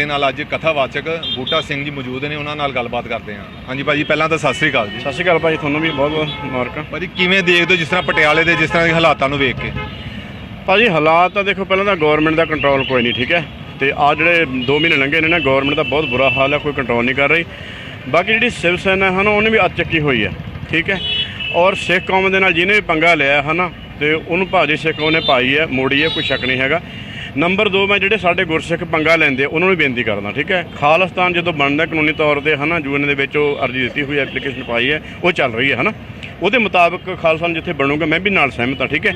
ਦੇ ਨਾਲ ਅੱਜ ਕਥਾਵਾਚਕ ਬੂਟਾ ਸਿੰਘ ਜੀ ਮੌਜੂਦ ਨੇ ਉਹਨਾਂ ਨਾਲ ਗੱਲਬਾਤ ਕਰਦੇ ਹਾਂ। ਹਾਂਜੀ ਭਾਜੀ ਪਹਿਲਾਂ ਤਾਂ ਸਤਿ ਸ੍ਰੀ ਅਕਾਲ ਜੀ। ਸਤਿ ਸ਼੍ਰੀ ਅਕਾਲ ਭਾਜੀ ਤੁਹਾਨੂੰ ਵੀ ਬਹੁਤ ਬਹੁਤ ਮੁਬਾਰਕਾਂ। ਭਾਜੀ ਕਿਵੇਂ ਦੇਖਦੇ ਹੋ ਜਿਸ ਤਰ੍ਹਾਂ ਪਟਿਆਲੇ ਦੇ ਜਿਸ ਤਰ੍ਹਾਂ ਦੇ ਹਾਲਾਤਾਂ ਨੂੰ ਵੇਖ ਕੇ? ਭਾਜੀ ਹਾਲਾਤ ਤਾਂ ਦੇਖੋ ਪਹਿਲਾਂ ਤਾਂ ਗਵਰਨਮੈਂਟ ਦਾ ਕੰਟਰੋਲ ਕੋਈ ਨਹੀਂ ਠੀਕ ਹੈ? ਤੇ ਆ ਜਿਹੜੇ 2 ਮਹੀਨੇ ਲੰਘੇ ਨੇ ਨਾ ਗਵਰਨਮੈਂਟ ਦਾ ਬਹੁਤ ਬੁਰਾ ਹਾਲ ਹੈ ਕੋਈ ਕੰਟਰੋਲ ਨਹੀਂ ਕਰ ਰਹੀ। ਬਾਕੀ ਜਿਹੜੀ ਸਿਵ ਸੈਨਾ ਹੈ ਨਾ ਉਹਨੇ ਵੀ ਅੱਤ ਚੱਕੀ ਹੋਈ ਹੈ ਠੀਕ ਹੈ? ਔਰ ਸਿੱਖ ਕੌਮ ਦੇ ਨਾਲ ਜਿਹਨੇ ਵੀ ਪੰਗਾ ਲਿਆ ਹੈ ਨਾ ਤੇ ਉਹਨੂੰ ਭਾਜੀ ਸਿੱਖ ਕੌਮ ਨੇ ਪਾਈ ਹੈ ਮੋੜੀ ਹੈ ਕੋਈ ਸ਼ੱਕ ਨਹੀਂ ਹੈਗਾ। ਨੰਬਰ 2 ਮੈਂ ਜਿਹੜੇ ਸਾਡੇ ਗੁਰਸਿੱਖ ਪੰਗਾ ਲੈਂਦੇ ਉਹਨਾਂ ਨੂੰ ਬੇਨਤੀ ਕਰਦਾ, ਠੀਕ ਹੈ? ਖਾਲਿਸਤਾਨ ਜਦੋਂ ਬਣਦਾ ਕਾਨੂੰਨੀ ਤੌਰ ਤੇ, ਹਨਾ ਯੂਐਨ ਦੇ ਵਿੱਚ ਉਹ ਅਰਜ਼ੀ ਦਿੱਤੀ ਹੋਈ, ਐਪਲੀਕੇਸ਼ਨ ਪਾਈ ਹੈ, ਉਹ ਚੱਲ ਰਹੀ ਹੈ, ਹਨਾ? ਉਹਦੇ ਮੁਤਾਬਕ ਖਾਲਸਾ ਜਿੱਥੇ ਬਣੂਗਾ, ਮੈਂ ਵੀ ਨਾਲ ਸਹਿਮਤ ਹਾਂ, ਠੀਕ ਹੈ?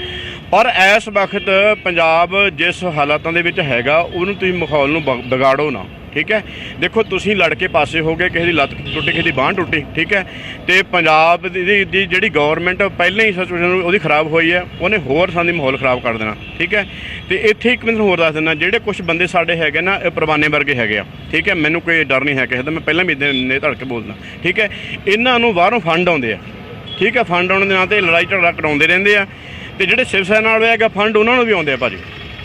ਪਰ ਇਸ ਵਕਤ ਪੰਜਾਬ ਜਿਸ ਹਾਲਾਤਾਂ ਦੇ ਵਿੱਚ ਹੈਗਾ, ਉਹਨੂੰ ਤੁਸੀਂ ਮਾਹੌਲ ਨੂੰ ਬ- ਵਿਗਾੜੋ ਨਾ, ਠੀਕ ਹੈ? ਦੇਖੋ, ਤੁਸੀਂ ਲੜ ਕੇ ਪਾਸੇ ਹੋ ਗਏ, ਕਿਸੇ ਦੀ ਲੱਤ ਟੁੱਟੀ, ਕਿਸੇ ਦੀ ਬਾਂਹ ਟੁੱਟੀ, ਠੀਕ ਹੈ? ਤੇ ਪੰਜਾਬ ਦੀ, ਦੀ- ਜਿਹੜੀ ਗਵਰਨਮੈਂਟ ਪਹਿਲਾਂ ਹੀ ਸਿਚੁਏਸ਼ਨ ਉਹਦੀ ਖਰਾਬ ਹੋਈ ਹੈ, ਉਹਨੇ ਹੋਰ ਸਾਡੀ ਮਾਹੌਲ ਖਰਾਬ ਕਰ ਦੇਣਾ, ਠੀਕ ਹੈ? ਤੇ ਇੱਥੇ ਇੱਕ ਮਿੰਟ ਹੋਰ ਦੱਸ ਦਿੰਦਾ, ਜਿਹੜੇ ਕੁਝ ਬੰਦੇ ਸਾਡੇ ਹੈਗੇ ਨਾ, ਇਹ ਪ੍ਰਵਾਨੇ ਵਰਗੇ ਹੈਗੇ ਆ, ਠੀਕ ਹੈ? ਮੈਨੂੰ ਕੋਈ ਡਰ ਨਹੀਂ ਹੈ ਕਿਸੇ ਦਾ ਮੈਂ ਪਹਿਲਾਂ ਵੀ ਇਦਾਂ ਨੇ ਧੜ ਕੇ ਬੋਲਦਾ, ਠੀਕ ਹੈ? ਇਹਨਾਂ ਨੂੰ ਬਾਹਰੋਂ ਫੰਡ ਆਉਂਦੇ ਆ, ਠੀਕ ਹੈ? ਫੰਡ ਆਉਣ ਦੇ ਨਾਂ ਤੇ ਲੜਾਈ ਝਗੜਾ ਕਰਾਉਂਦੇ ਰਹਿੰਦੇ ਆ ਤੇ ਜਿਹੜੇ ਸਿਵ ਸੈਨਾ ਵਾਲੇ ਹੈਗਾ ਫੰਡ ਉਹਨਾਂ ਨੂੰ ਵੀ ਆਉਂਦੇ ਆ ਭਾਜੀ।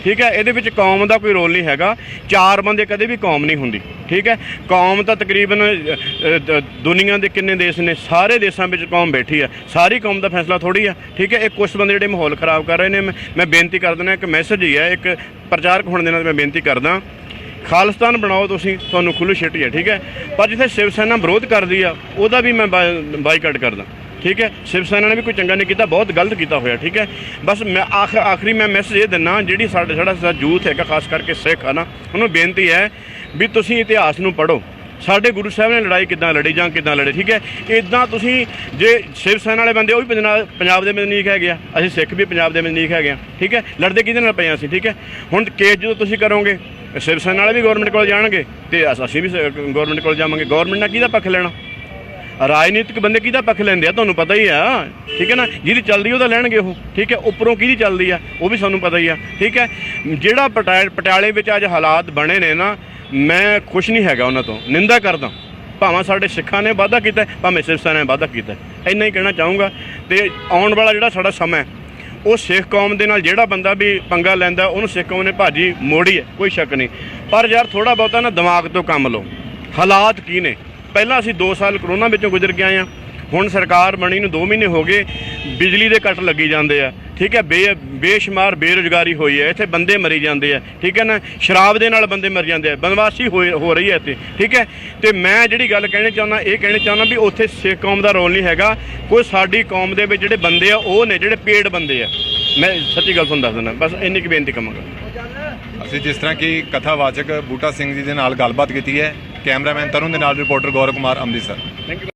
ਠੀਕ ਹੈ, ਇਹਦੇ ਵਿੱਚ ਕੌਮ ਦਾ ਕੋਈ ਰੋਲ ਨਹੀਂ ਹੈਗਾ। ਚਾਰ ਬੰਦੇ ਕਦੇ ਵੀ ਕੌਮ ਨਹੀਂ ਹੁੰਦੀ। ਠੀਕ ਹੈ, ਕੌਮ ਤਾਂ ਤਕਰੀਬਨ ਦੁਨੀਆ ਦੇ ਕਿੰਨੇ ਦੇਸ਼ ਨੇ, ਸਾਰੇ ਦੇਸ਼ਾਂ ਵਿੱਚ ਕੌਮ ਬੈਠੀ ਹੈ। ਸਾਰੀ ਕੌਮ ਦਾ ਫੈਸਲਾ ਥੋੜੀ ਆ ਠੀਕ ਹੈ, ਇਹ ਕੁਝ ਬੰਦੇ ਜਿਹੜੇ ਮਾਹੌਲ ਖਰਾਬ ਕਰ ਰਹੇ ਨੇ, ਮੈਂ ਮੈਂ ਬੇਨਤੀ ਕਰ ਦਿੰਦਾ, ਇੱਕ ਮੈਸੇਜ ਹੀ ਹੈ, ਇੱਕ ਪ੍ਰਚਾਰਕ ਹੋਣ ਦੇ ਨਾਲ ਮੈਂ ਬੇਨਤੀ ਕਰਦਾ। ਖਾਲਿਸਤਾਨ ਬਣਾਓ ਤੁਸੀਂ, ਤੁਹਾਨੂੰ ਖੁੱਲ੍ਹ ਛਿੱਟੀ ਹੈ। ਠੀਕ ਹੈ, ਪਰ ਜਿੱਥੇ ਸ਼ਿਵ ਸੈਨਾ ਵਿਰੋਧ ਕਰਦੀ ਆ, ਉਹਦਾ ਵੀ ਮੈਂ ਬਾਈਕਾਟ ਕਰਦਾ। ਠੀਕ ਹੈ? ਸ਼ਿਵ ਸੈਨਾ ਨੇ ਵੀ ਕੋਈ ਚੰਗਾ ਨਹੀਂ ਕੀਤਾ, ਬਹੁਤ ਗਲਤ ਕੀਤਾ ਹੋਇਆ, ਠੀਕ ਹੈ? ਬਸ ਮੈਂ ਆਖ ਆਖਰੀ ਮੈਂ ਮੈਸੇਜ ਇਹ ਦਿੰਨਾ, ਜਿਹੜੀ ਸਾਡਾ ਸਾਡਾ ਯੂਥ ਹੈਗਾ, ਖਾਸ ਕਰਕੇ ਸਿੱਖ ਆ ਨਾ, ਉਹਨੂੰ ਬੇਨਤੀ ਹੈ ਵੀ ਤੁਸੀਂ ਇਤਿਹਾਸ ਨੂੰ ਪੜ੍ਹੋ। ਸਾਡੇ ਗੁਰੂ ਸਾਹਿਬ ਨੇ ਲੜਾਈ ਕਿੱਦਾਂ ਲੜੀ ਜਾਂ ਕਿੱਦਾਂ ਲੜੇ, ਠੀਕ ਹੈ? ਇਦਾਂ ਤੁਸੀਂ ਜੇ ਸ਼ਿਵ ਸੈਨਾ ਵਾਲੇ ਬੰਦੇ, ਉਹ ਵੀ ਪੰਜਾਬ ਪੰਜਾਬ ਦੇ ਮਜ਼ਨੀਕ ਹੈਗੇ ਆ, ਅਸੀਂ ਸਿੱਖ ਵੀ ਪੰਜਾਬ ਦੇ ਮਜ਼ਨੀਕ ਹੈਗੇ ਆ, ਠੀਕ ਹੈ? ਲੜਦੇ ਕਿਹਦੇ ਨਾਲ ਪਏ ਆ ਅਸੀਂ, ਠੀਕ ਹੈ? ਹੁਣ ਕੇਸ ਜਦੋਂ ਤੁਸੀਂ ਕਰੋਗੇ, ਸ਼ਿਵ ਸੈਨਾ ਵਾਲੇ ਵੀ ਗਵਰਨਮੈਂਟ ਕੋਲ ਜਾਣਗੇ, ਤੇ ਅਸੀਂ ਵੀ ਗਵਰਨਮੈਂਟ ਕੋਲ ਜਾਵਾਂਗੇ ਗਵਰਨਮੈਂਟ ਨਾਲ ਕਿਹਦਾ ਪੱਖ ਲੈਣਾ? ਰਾਜਨੀਤਿਕ ਬੰਦੇ ਕਿਹਦਾ ਪੱਖ ਲੈਂਦੇ ਆ? ਤੁਹਾਨੂੰ ਪਤਾ ਹੀ ਆ। ਠੀਕ ਹੈ ਨਾ? ਜਿਹਦੀ ਚੱਲਦੀ ਉਹਦਾ ਲੈਣਗੇ ਉਹ। ਠੀਕ ਹੈ? ਉੱਪਰੋਂ ਕਿਹਦੀ ਚੱਲਦੀ ਆ? ਉਹ ਵੀ ਸਾਨੂੰ ਪਤਾ ਹੀ ਆ। ਠੀਕ ਹੈ? ਜਿਹੜਾ ਪਟਿਆ- ਪਟਿਆਲੇ ਵਿੱਚ ਅੱਜ ਹਾਲਾਤ ਬਣੇ ਨੇ ਨਾ, ਮੈਂ ਖੁਸ਼ ਨਹੀਂ ਹੈਗਾ ਉਹਨਾਂ ਤੋਂ। ਨਿੰਦਾ ਕਰਦਾ। ਭਾਵੇਂ ਸਾਡੇ ਸਿੱਖਾਂ ਨੇ ਵਾਅਦਾ ਕੀਤਾ, ਭਾਵੇਂ ਸਿਰਸਾ ਸੈਨਾ ਨੇ ਵਾਅਦਾ ਕੀਤਾ। ਇੰਨਾ ਹੀ ਕਹਿਣਾ ਚਾਹੂੰਗਾ। ਤੇ ਆਉਣ ਵਾਲਾ ਜਿਹੜਾ ਸਾਡਾ ਸਮਾਂ ਉਹ ਸਿੱਖ ਕੌਮ ਦੇ ਨਾਲ ਜਿਹੜਾ ਬੰਦਾ ਵੀ ਪੰਗਾ ਲੈਂਦਾ, ਉਹਨੂੰ ਸਿੱਖ ਕੌਮ ਨੇ ਭਾਜੀ ਮੋੜੀ ਹੈ। ਕੋਈ ਸ਼ੱਕ ਨਹੀਂ। ਪਰ ਯਾਰ ਥੋੜਾ ਬਹੁਤਾ ਨਾ ਦਿਮਾਗ ਤੋਂ ਕੰਮ ਲਓ। ਹਾਲਾਤ ਕੀ ਨੇ? ਪਹਿਲਾਂ ਅਸੀਂ 2 ਸਾਲ ਕਰੋਨਾ ਵਿੱਚੋਂ ਗੁਜ਼ਰ ਕੇ ਆਏ ਆ ਹੁਣ ਸਰਕਾਰ ਬਣੀ ਨੂੰ 2 ਮਹੀਨੇ ਹੋ ਗਏ, ਬਿਜਲੀ ਦੇ ਕੱਟ ਲੱਗੀ ਜਾਂਦੇ ਆ। ਠੀਕ ਹੈ, ਬੇ, ਬੇਸ਼ੁਮਾਰ ਬੇਰੁਜ਼ਗਾਰੀ ਹੋਈ ਹੈ। ਇੱਥੇ ਬੰਦੇ ਮਰੀ ਜਾਂਦੇ ਆ। ਠੀਕ ਹੈ ਨਾ, ਸ਼ਰਾਬ ਦੇ ਨਾਲ ਬੰਦੇ ਮਰ ਜਾਂਦੇ ਆ। ਬਨਵਾਸੀ ਹੋਈ- ਹੋ ਰਹੀ ਹੈ ਇੱਥੇ। ਠੀਕ ਹੈ, ਤੇ ਮੈਂ ਜਿਹੜੀ ਗੱਲ ਕਹਿਣੀ ਚਾਹੁੰਦਾ, ਇਹ ਕਹਿਣੀ ਚਾਹੁੰਦਾ ਵੀ ਉੱਥੇ ਸਿੱਖ ਕੌਮ ਦਾ ਰੋਲ ਨਹੀਂ ਹੈਗਾ। ਕੋਈ ਸਾਡੀ ਕੌਮ ਦੇ ਵਿੱਚ ਜਿਹੜੇ ਬੰਦੇ ਆ, ਉਹ ਨੇ ਜਿਹੜੇ ਪੇੜ ਬੰਦੇ ਆ। ਮੈਂ ਸੱਚੀ ਗੱਲ ਤੁਹਾਨੂੰ ਦੱਸ ਦਿੰਦਾ, ਬਸ ਇੰਨੀ ਕੁ ਬੇਨਤੀ ਕਰਾਂਗਾ ਅਸੀਂ ਜਿਸ ਤਰ੍ਹਾਂ ਕਿ ਕਥਾਵਾਚਕ ਬੂਟਾ ਸਿੰਘ ਜੀ ਦੇ ਨਾਲ ਗੱਲਬਾਤ ਕੀਤੀ ਹੈ ਕੈਮਰਾਮੈਨ ਤਰੁਣ ਦੇ ਨਾਲ reporter Gaurav Kumar Amritsar. Thank you